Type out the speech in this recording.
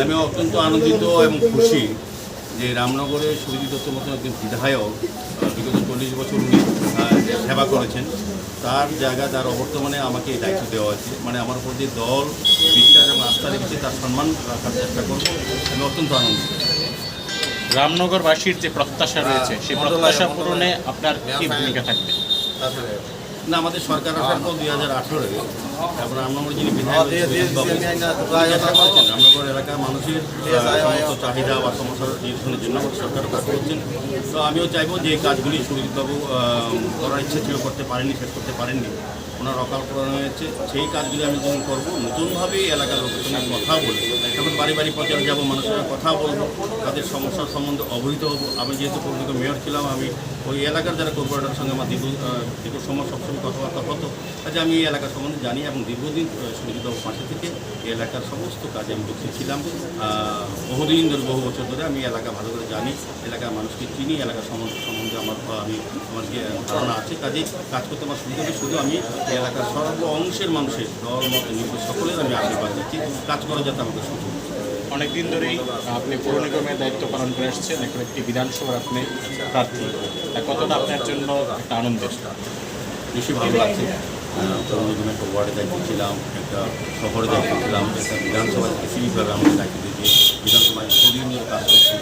আমি অত্যন্ত আনন্দিত এবং খুশি যে রামনগরে সুরজিৎ দত্ত মতন একজন বিধায়ক বিগত চল্লিশ বছর উনি সেবা করেছেন তার জায়গা তার অবর্তমানে আমাকে এই দায়িত্ব দেওয়া হয়েছে মানে আমার উপর যে দল বিশ্বাস এবং আস্থা রেখেছে তার সম্মান রাখার চেষ্টা করব আমি অত্যন্ত আনন্দিত রামনগরবাসীর যে প্রত্যাশা রয়েছে সেই প্রত্যাশা পূরণে আপনার কি ভূমিকা থাকবে না আমাদের সরকার আসার পর দুই হাজার আঠেরোয় তারপর রামনগর যিনি বিধায়ক রামনগর এলাকার মানুষের সমস্ত চাহিদা বা সমস্যার নিরসনের জন্য আমাদের সরকারও কাজ করছেন। তো আমিও চাইব যে কাজগুলি আহ, করার ইচ্ছে ছিল করতে পারেননি শেষ করতে পারেননি ওনার অকাল পূরণ হয়েছে সেই কাজগুলি আমি যখন করব নতুনভাবে এই এলাকার লোকের সঙ্গে কথা বলে এখন বাড়ি বাড়ি প্রচার যাব মানুষের কথা বলব তাদের সমস্যার সম্বন্ধে অবহিত হব। আমি যেহেতু পৌরনিগম মেয়র ছিলাম আমি ওই এলাকার যারা কর্পোরেটরের সঙ্গে আমার দীর্ঘ দীর্ঘ সময় সবসময় কথাবার্তা হতো কাজে আমি এই এলাকা সম্বন্ধে জানি এবং দীর্ঘদিন সুযোগবাবু পাশে থেকে এই এলাকার সমস্ত কাজে আমি যুক্ত ছিলাম। বহুদিন ধরে, বহু বছর ধরে আমি এলাকা ভালো করে জানি, এলাকার মানুষকে চিনি, এলাকার সম্বন্ধে সম্বন্ধে আমার আমি, আমার যে ধারণা আছে, কাজে কাজ করতে আমার সুবিধা হবে। শুধু আমি এই এলাকার সর্ব অংশের মানুষের দল, মত নির্বিশেষে সকলের আমি আশীর্বাদ দিচ্ছি। কাজ করা যাতে আমাকে সুযোগ। অনেকদিন ধরেই আপনি পৌর নিগমের দায়িত্ব পালন করে আসছেন। এখন একটি বিধানসভার আপনি প্রার্থী। কতটা আপনার জন্য একটা আনন্দের? বেশি ভালো লাগছে। পৌরনিগমে একটা ওয়ার্ডে দায়িত্ব ছিলাম, একটা শহরে দায়িত্ব ছিলাম, একটা বিধানসভায় বিধানসভায় কাজ করছি।